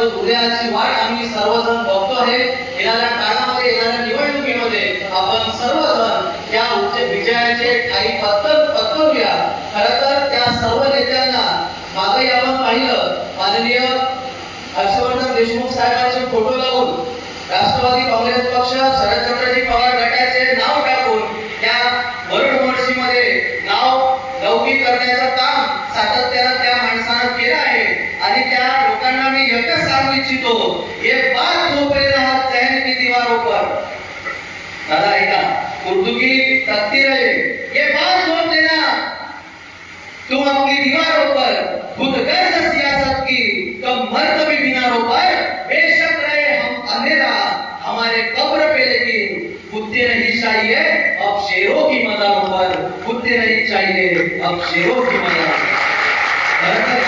जो उदयाची वाट आम्ही सर्वजण बघतो आहे. येणाऱ्या काळामध्ये येणाऱ्या निवडणुकीमध्ये आपण सर्वजण या उच्च विजयाचे काही पत्तर पत्करूया खरं तर त्या सर्व नेत्यांना मागे आपण पाहिलं. माननीय हर्षवर्धन देशमुख साहेबांचे फोटो लावून राष्ट्रवादी काँग्रेस पक्ष शरद चंद्रजी पवार गटाचे नाव टाकून त्या मरुडमोर्शीमध्ये नाव लौकिक करण्याचं काम सातत्यानं त्या माणसानं केलं आहे. आणि त्या इच्छितो ये बात जोपर्यंत हा चैन की दीवारों पर दादा, ऐका. उर्दू की तख्ती रहे ये बात बोल देना तुम अपनी दीवारों पर खुद गर्द सियासत की कम मर्तबी मीनारों पर बेशक रहे हम अंधेरा हमारे कब्र पे लेकिन कुत्ते नहीं चाहिए, अब शेरों की मदारों पर कुत्ते नहीं चाहिए, अब शेरों की मदारों खरं